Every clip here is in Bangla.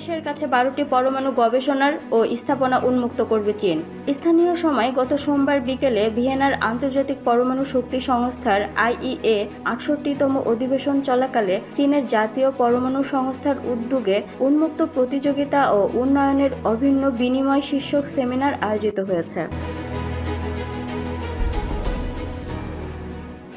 বিশ্বের কাছে বারোটি পরমাণু গবেষণার ও স্থাপনা উন্মুক্ত করবে চীন। স্থানীয় সময় গত সোমবার বিকেলে ভিয়েনার আন্তর্জাতিক পরমাণু শক্তি সংস্থার আইইএ আটষট্টিতম অধিবেশন চলাকালে চীনের জাতীয় পরমাণু সংস্থার উদ্যোগে উন্মুক্ত প্রতিযোগিতা ও উন্নয়নের অভিন্ন বিনিময় শীর্ষক সেমিনার আয়োজিত হয়েছে।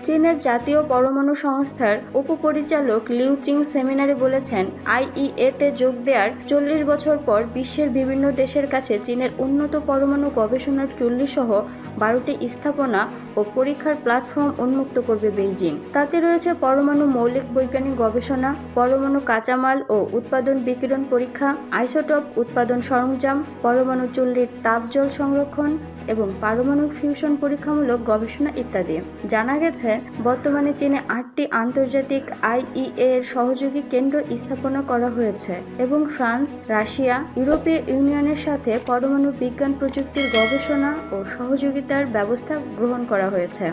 চীনের জাতীয় পরমাণু সংস্থার উপপরিচালক লিউ চিং সেমিনারে বলেছেন আইইএ তে যোগ দেওয়ার চল্লিশ বছর পর বিশ্বের বিভিন্ন দেশের কাছে চীনের উন্নত পরমাণু গবেষণার সহ বারোটি স্থাপনা ও পরীক্ষার প্ল্যাটফর্ম উন্মুক্ত করবে বেইজিং। তাতে রয়েছে পরমাণু মৌলিক বৈজ্ঞানিক গবেষণা, পরমাণু কাঁচামাল ও উৎপাদন বিকিরণ পরীক্ষা, আইসোটপ উৎপাদন সরঞ্জাম, পরমাণু চুল্লির তাপজল সংরক্ষণ এবং পারমাণবিক ফিউশন পরীক্ষামূলক গবেষণা ইত্যাদি। জানা গেছে বর্তমানে চীনে আটটি আন্তর্জাতিক আইইএ এর সহযোগী কেন্দ্র স্থাপনা করা হয়েছে এবং ফ্রান্স, রাশিয়া, ইউরোপীয় ইউনিয়নের সাথে পরমাণু বিজ্ঞান প্রযুক্তির গবেষণা ও সহযোগিতার ব্যবস্থা গ্রহণ করা হয়েছে।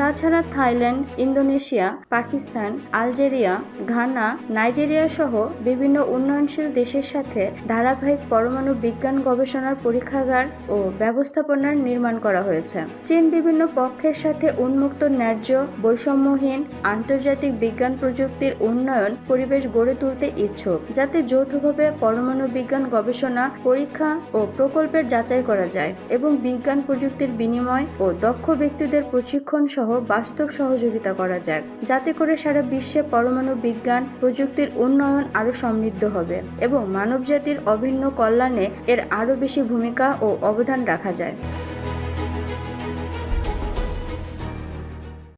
তাছাড়া Thailand, Indonesia, Pakistan, Algeria, Ghana, Nigeria সহ বিভিন্ন উন্নয়নশীল দেশের সাথে ধারাবাহিক পরমাণু বিজ্ঞান গবেষণার পরীক্ষাগার ও ব্যবস্থাপনার নির্মাণ করা হয়েছে। চীন বিভিন্ন পক্ষের সাথে উন্মুক্ত ন্যায্য, বৈষম্যহীন, আন্তর্জাতিক বিজ্ঞান প্রযুক্তির উন্নয়ন পরিবেশ গড়ে তুলতে ইচ্ছুক, যাতে যৌথভাবে পরমাণু বিজ্ঞান গবেষণা, পরীক্ষা ও প্রকল্পের যাচাই করা যায় এবং বিজ্ঞান প্রযুক্তির বিনিময় ও দক্ষ ব্যক্তিদের প্রশিক্ষণ সহ বাস্তব সহযোগিতা করা যায় যাতে করে সারা বিশ্বে পরমাণু বিজ্ঞান প্রযুক্তির উন্নয়ন আরও সমৃদ্ধ হবে এবং মানবজাতির অভিন্ন কল্যাণে এর আরও বেশি ভূমিকা ও অবদান রাখা যায়।